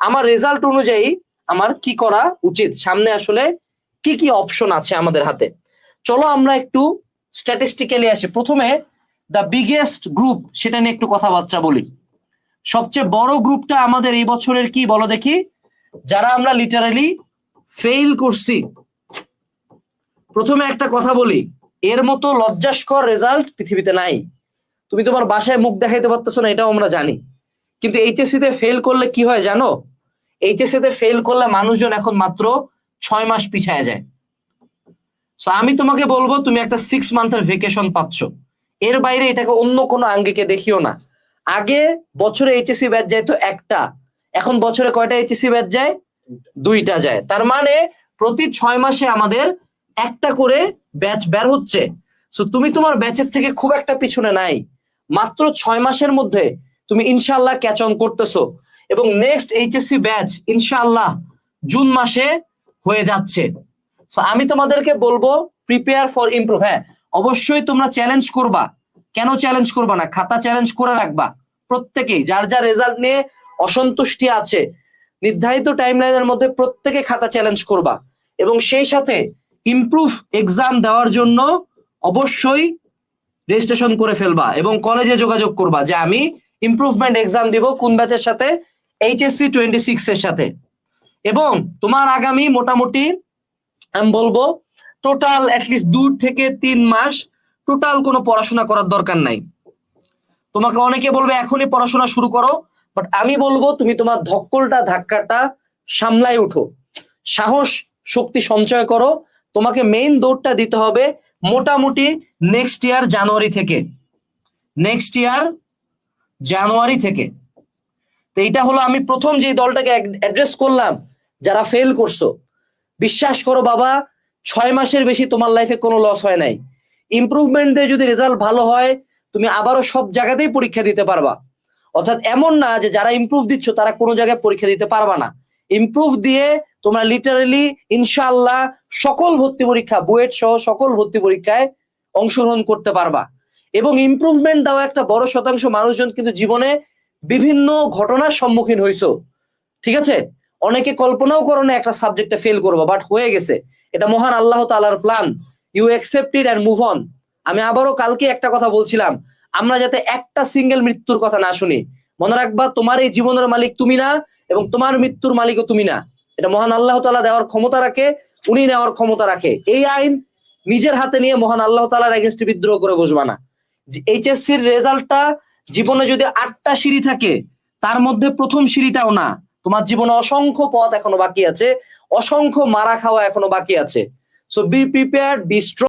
আমার রেজাল্ট অনুযায়ী আমার কি করা উচিত? সামনে আসলে কি কি অপশন আছে আমাদের হাতে? চলো আমরা একটু স্ট্যাটিস্টিক্যালি আসি। প্রথমে দ্য বিগেস্ট গ্রুপ সেটা নিয়ে একটু কথাবার্তা বলি। সবচেয়ে বড় গ্রুপটা আমাদের এই বছরের কি বলো দেখি? যারা আমরা লিটারালি ফেইল করছি। প্রথমে একটা কথা বলি, এর মতো লজ্জাস্কর রেজাল্ট পৃথিবীতে নাই। তুমি তোমার বাসায় মুখ দেখাইতে পারতেছো না, এটাও আমরা জানি। কিন্তু এইচএসসি তে ফেল করলে কি হয় জানো? এইচএসসি তে ফেল করলে মানুষজন এখন মাত্র ছয় মাস পিছায় যায়। সো আমি তোমাকে বলব, তুমি একটা সিক্স মান্থের ভেকেশন পাচ্ছ। এর বাইরে এটাকে অন্য কোনো আঙ্গিকে দেখিও না। আগে বছরে এইচএসসি ব্যাচ যায় তো একটা, এখন বছরে কয়টা এইচএসসি ব্যাচ যায়? দুইটা যায়। তার মানে প্রতি ছয় মাসে আমাদের একটা করে ব্যাচ বের হচ্ছে। সো তুমি তোমার ব্যাচের থেকে খুব একটা পিছনে নাই। মাত্র ছয় মাসের মধ্যে তুমি ইনশাল্লাহ ক্যাচ অন করতেছো। এবং নেক্সট এইচএসসি ব্যাচ ইনশাল্লাহ জুন মাসে হয়ে যাচ্ছে। আমি তোমাদেরকে বলব প্রিপেয়ার ফর ইমপ্রুভ হ্যাঁ অবশ্যই তোমরা চ্যালেঞ্জ করবা। কেন চ্যালেঞ্জ করবা না? খাতা চ্যালেঞ্জ করে রাখবা। প্রত্যেকেই, যার যার রেজাল্ট নিয়ে অসন্তুষ্টি আছে, নির্ধারিত টাইমলাইনের মধ্যে প্রত্যেকে খাতা চ্যালেঞ্জ করবা। এবং সেই সাথে ইমপ্রুভ এক্সাম দেওয়ার জন্য অবশ্যই রেজিস্ট্রেশন করে ফেলবা এবং কলেজে যোগাযোগ করবা যে আমি ইমপ্রুভমেন্ট এক্সাম দিব কোন ব্যাচের সাথে? এইচএসসি টোয়েন্টি সিক্স এর সাথে। এবং তোমার আগামী মোটামুটি, আমি বলব টোটাল অ্যাটলিস্ট দু থেকে তিন মাস টোটাল কোনো পড়াশোনা করার দরকার নাই। তোমাকে অনেকে বলবে, এখনই পড়াশোনা শুরু করো। বাট আমি বলব, তুমি তোমার ধক্কলটা, ধাক্কাটা সামলাই উঠো সাহস, শক্তি সঞ্চয় করো। তোমাকে মেইন দৌড়টা দিতে হবে মোটামুটি নেক্সট ইয়ার জানুয়ারি থেকে। নেক্সট ইয়ার জানুয়ারি থেকে। তো এইটা হলো আমি প্রথম যে দলটাকে অ্যাড্রেস করলাম, যারা ফেল করছ। বিশ্বাস করো বাবা, ছয় মাসের বেশি তোমার লাইফে কোনো লস হয় নাই। ইমপ্রুভমেন্ট দিয়ে যদি রেজাল্ট ভালো হয়, তুমি আবারও সব জায়গাতেই পরীক্ষা দিতে পারবা। অর্থাৎ এমন না যে যারা ইমপ্রুভ দিচ্ছ, তারা কোনো জায়গায় পরীক্ষা দিতে পারবা না। ইমপ্রুভ দিয়ে তোমরা লিটারালি ইনশাল্লাহ সকল ভর্তি পরীক্ষা, বুয়েট সহ সকল ভর্তি পরীক্ষায় অংশগ্রহণ করতে পারবা। এবং ইমপ্রুভমেন্ট দেওয়া একটা বড় শতাংশ মানুষজন কিন্তু জীবনে বিভিন্ন ঘটনার সম্মুখীন হয়েছো ঠিক আছে? অনেকে কল্পনাও করো না একটা সাবজেক্টে ফেল করব বাট হয়ে গেছে। এটা মহান আল্লাহ তালার plan you accept it and move on আমি আবারও কালকে একটা কথা বলছিলাম। আমরা যাতে একটা সিঙ্গেল মৃত্যুর কথা না শুনি। মনে রাখবা, তোমার এই জীবনের মালিক তুমি না এবং তোমার মৃত্যুর মালিকও তুমি না। এটা মহান আল্লাহ তালা দেওয়ার ক্ষমতা রাখে, উনি নেওয়ার ক্ষমতা রাখে। এই আইন নিজের হাতে নিয়ে মহান আল্লাহ তালার এগেনস্টে বিদ্রোহ করে বসবা না। এইচএসসির রেজাল্টটা জীবনে যদি আটটা সিঁড়ি থাকে, তার মধ্যে প্রথম সিঁড়িটাও না। তোমার জীবনে অসংখ্য পথ এখনও বাকি আছে, অসংখ্য মারা খাওয়া এখনও বাকি আছে। So be prepared be strong